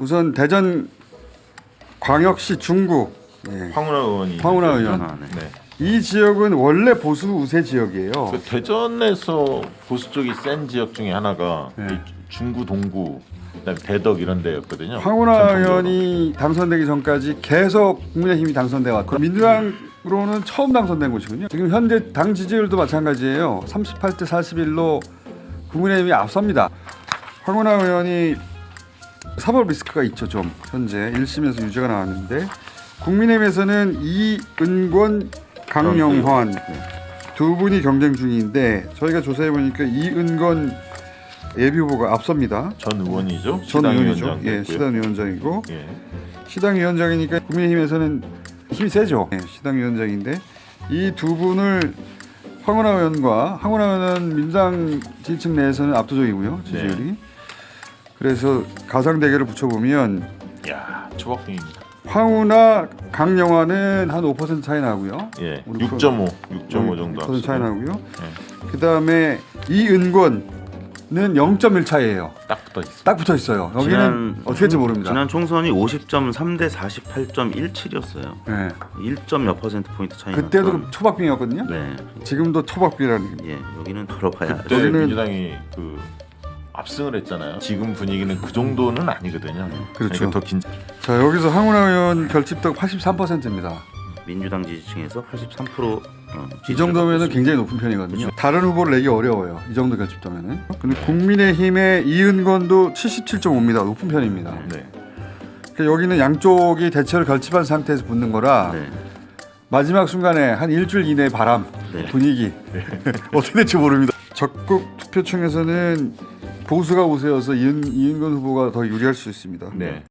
우선 대전 광역시 중구 예. 황운하 의원이 황운하 의원. 아, 네. 네. 이 지역은 원래 보수 우세 지역이에요. 그 대전에서 보수 쪽이 센 지역 중에 하나가 네. 이 중구 동구 그다음에 대덕 이런 데였거든요. 황운하 전통적으로. 의원이 당선되기 전까지 계속 국민의힘이 당선돼 왔고 민주당으로는 처음 당선된 곳이군요. 지금 현재 당 지지율도 마찬가지예요. 38대 41로 국민의힘이 앞섭니다. 황운하 의원이 사법 리스크가 있죠 좀 현재 1심에서 유죄가 나왔는데 국민의힘에서는 이은권, 강영환 두 분이 경쟁 중인데 저희가 조사해 보니까 이은권 예비 후보가 앞섭니다. 전 의원이죠. 전 의원이죠. 예. 시당 위원장이고 예. 시당 위원장이니까 국민의힘에서는 힘이 세죠. 예, 시당 위원장인데 이 두 분을 황운하 의원과 황운하 의원은 민주당 지지층 내에서는 압도적이고요 지지율이. 네. 그래서 가상 대결을 붙여보면 야 초박빙입니다. 황운하, 강영환은 한5% 차이 나고요. 예. 우리 6.5, 6.5 정도 6% 차이. 나고요. 예. 그 다음에 이은권은 0.1 차이예요. 딱 붙어 있습니다. 딱 붙어 있어요. 여기는 지난- 어떻게 될지 모릅니다. 지난 총선이 50.3 대 48.17이었어요. 네. 1점 몇 퍼센트 포인트 차이. 그때도 났던- 그 초박빙이었거든요. 네. 지금도 초박빙이라는 게. 예, 여기는 덜어봐야 그때 여기는- 민주당이 그 압승을 했잖아요. 지금 분위기는 그 정도는 아니거든요. 그렇죠. 그러니까 더 긴. 자 여기서 황운하 의원 결집도 83%입니다. 민주당 지지층에서 83% 어, 이 정도면은 굉장히 높은 편이거든요. 다른 후보를 내기 어려워요. 이 정도 결집도면은. 근데 국민의힘의 이은권도 77.5입니다. 높은 편입니다. 네. 그러니까 여기는 양쪽이 대체로 결집한 상태에서 붙는 거라 네. 마지막 순간에 한 일주일 이내 바람 네. 분위기 어떻게 될지 모릅니다. 적극 투표층에서는 보수가 우세여서 이은, 이은권 후보가 더 유리할 수 있습니다. 네.